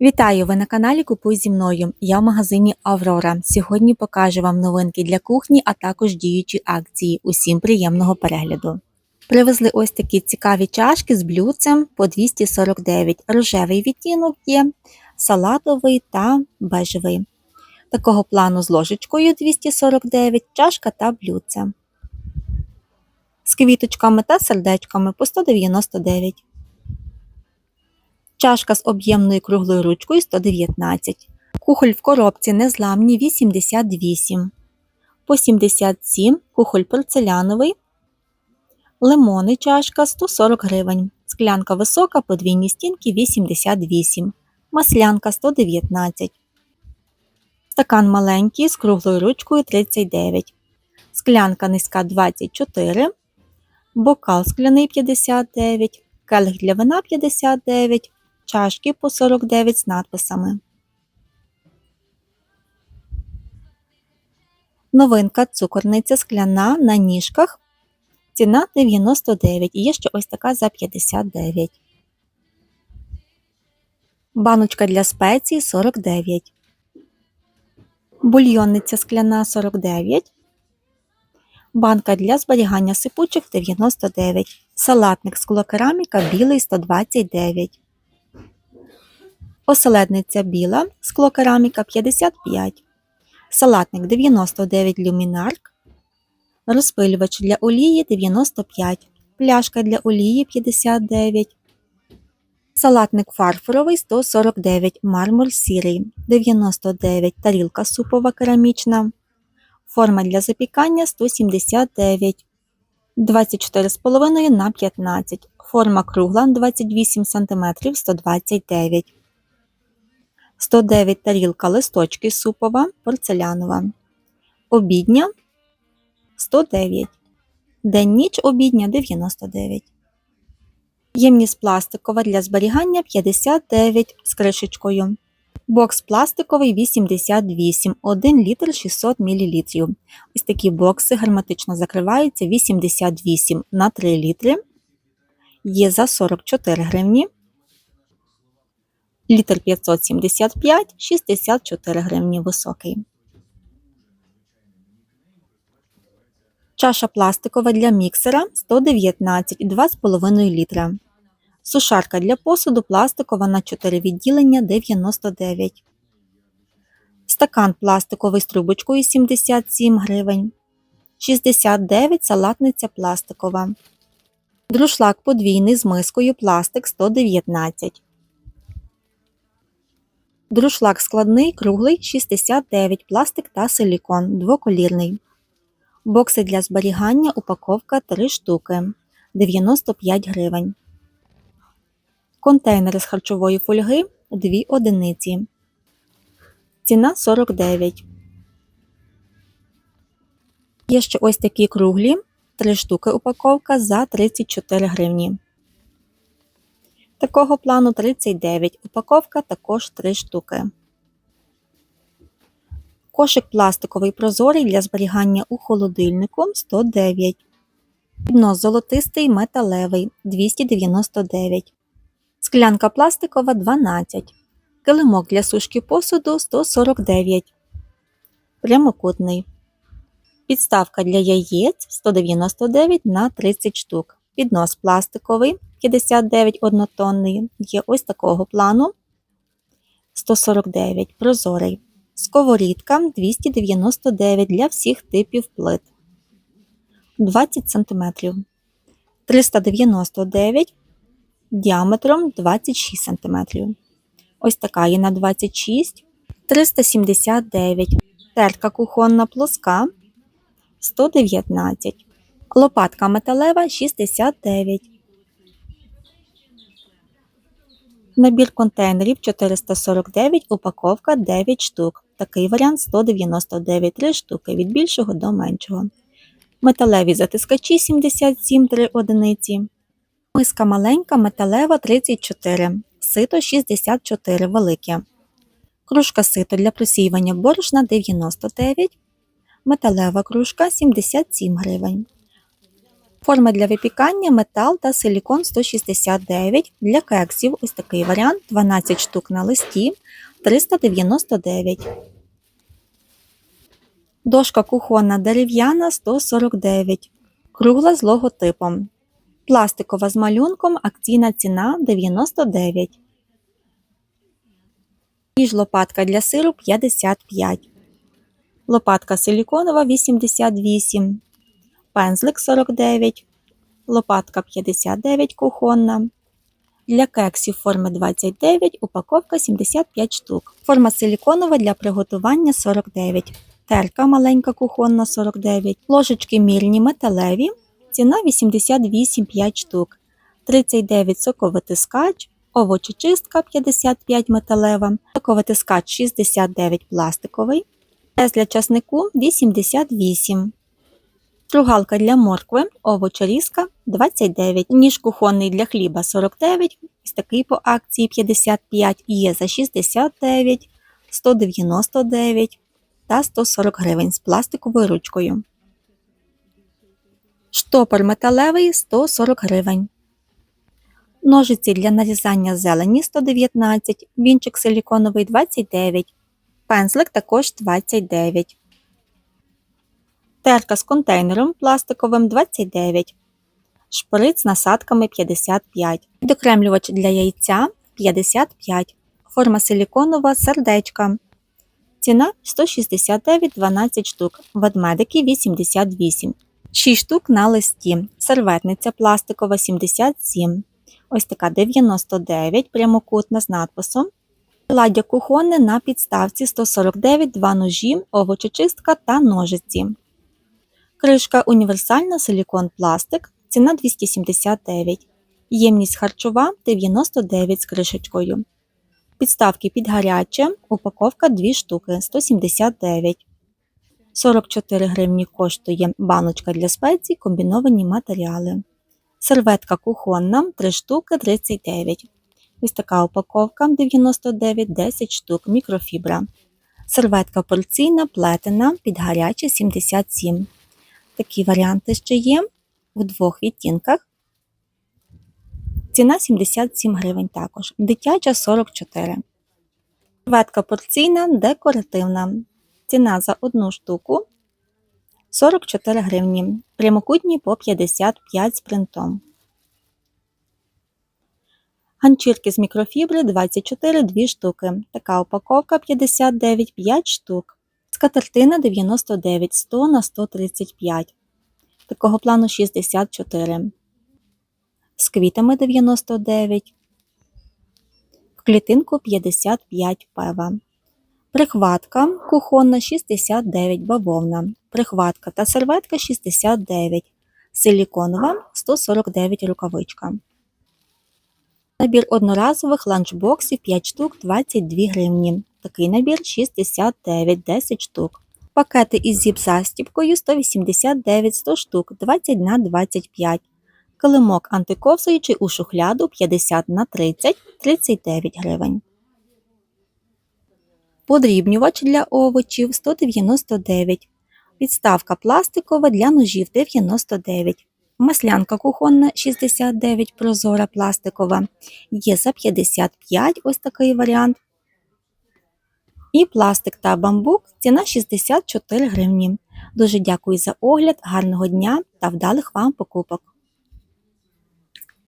Вітаю! Ви на каналі Купуй зі мною. Я в магазині Аврора. Сьогодні покажу вам новинки для кухні, а також діючі акції. Усім приємного перегляду. Привезли ось такі цікаві чашки з блюдцем по 249. Рожевий відтінок є, салатовий та бежевий. Такого плану з ложечкою 249, чашка та блюдце. З квіточками та сердечками по 199. Чашка з об'ємною круглою ручкою 119. Кухоль в коробці незламні 88. По 77 кухоль порцеляновий. Лимони чашка 140 гривень. Склянка висока, подвійні стінки 88. Маслянка 119. Стакан маленький з круглою ручкою 39. Склянка низька 24. Бокал скляний 59. Келих для вина 59 чашки по 49 з надписами. Новинка цукорниця скляна на ніжках. Ціна 99 і є ще ось така за 59. Баночка для спецій 49. Бульйонниця скляна 49. Банка для зберігання сипучих 99. Салатник склокераміка білий 129. Оселедниця біла, склокераміка 55, салатник 99 люмінарк, розпилювач для олії 95, пляшка для олії 59, салатник фарфоровий 149, мармур сірий 99, тарілка супова керамічна, форма для запікання 179, 24,5 на 15, форма кругла 28 см 129 109 тарілка листочки супова, порцелянова. Обідня 109. День ніч обідня 99. Ємність пластикова для зберігання 59 з кришечкою. Бокс пластиковий 88, 1 літр 600 мл. Ось такі бокси герметично закриваються 88 на 3 літри. Є за 44 гривні літр 575, 64 гривні високий. Чаша пластикова для міксера 119 2,5 літра. Сушарка для посуду пластикова на 4 відділення 99. Стакан пластиковий з трубочкою 77 гривень. 69 салатниця пластикова. Друшлак подвійний з мискою пластик 119. Друшлак складний, круглий 69 пластик та силікон, двоколірний. Бокси для зберігання упаковка 3 штуки 95 гривень. Контейнери з харчової фольги 2 одиниці. Ціна 49. Є ще ось такі круглі 3 штуки упаковка за 34 гривні. Такого плану 39. Упаковка також 3 штуки. Кошик пластиковий прозорий для зберігання у холодильнику 109. Піднос золотистий металевий 299. Склянка пластикова 12. Килимок для сушки посуду 149. Прямокутний. Підставка для яєць 199 на 30 штук. Піднос пластиковий 59 однотонний, є ось такого плану 149 прозорий. Сковорідка 299 для всіх типів плит 20 см. 399 діаметром 26 см. Ось така є на 26 379 Тертка кухонна плоска 119 Лопатка металева 69 Набір контейнерів 449, упаковка 9 штук. Такий варіант 199 3 штуки від більшого до меншого. Металеві затискачі 77 3 одиниці. Миска маленька, металева 34, сито 64 велике. Кружка сито для просіювання борошна 99, металева кружка 77 гривень. Форма для випікання, метал та силікон 169. Для кексів ось такий варіант 12 штук на листі 399. Дошка кухонна дерев'яна 149. Кругла з логотипом. Пластикова з малюнком акційна ціна 99. Ніж лопатка для сиру 55. Лопатка силіконова 88. Пензлик 49. Лопатка 59 кухонна. Для кексів форми 29, упаковка 75 штук. Форма силіконова для приготування 49. Терка маленька кухонна 49. Ложечки мірні металеві. Ціна 88 5 штук. 39 соковитискач. Овочечистка 55 металева. Соковитискач 69 пластиковий. Тез для часнику 88. Стругалка для моркви, овочорізка 29, ніж кухонний для хліба 49, ось такий по акції 55, є за 69, 199 та 140 гривень з пластиковою ручкою. Штопор металевий 140 гривень. Ножиці для нарізання зелені 119, вінчик силіконовий 29, пензлик також 29. Терка з контейнером пластиковим 29. Шприц з насадками 55. Відокремлювач для яйця 55. Форма силіконова сердечка. Ціна 169 12 штук. Ведмедики 88. 6 штук на листі. Серветниця пластикова 77. Ось така 99 прямокутна з надписом. Ладдя кухонне на підставці 149, 2 ножі, овочечистка та ножиці. Кришка універсальна силікон пластик, ціна 279. Ємність харчова 99 з кришечкою. Підставки під гаряче, упаковка 2 штуки 179. 44 гривні коштує баночка для спецій, комбіновані матеріали. Серветка кухонна 3 штуки 39. Ось така упаковка 99 10 штук мікрофібра. Серветка порційна плетена під гаряче 77. Такі варіанти ще є в двох відтінках. Ціна 77 гривень також. Дитяча 44. Серветка порційна декоративна. Ціна за одну штуку 44 гривні. Прямокутні по 55 з принтом. Ганчірки з мікрофібри 24 2 штуки. Така упаковка 59 5 штук. Скатертина 99 100 на 135. Такого плану 64. З квітами 99. В клітинку 55 пева. Прихватка кухонна 69 бавовна. Прихватка та серветка 69. Силіконова 149 рукавичка. Набір одноразових ланчбоксів 5 штук 22 гривні. Такий набір 69 10 штук. Пакети із зіп-застіпкою 189 100 штук 20 на 25. Килимок антиковзуючий у шухляду 50 на 30 39 гривень. Подрібнювач для овочів 199. Підставка пластикова для ножів 99. Маслянка кухонна 69 прозора пластикова. Є за 55 ось такий варіант. І пластик та бамбук ціна 64 гривні. Дуже дякую за огляд, гарного дня та вдалих вам покупок!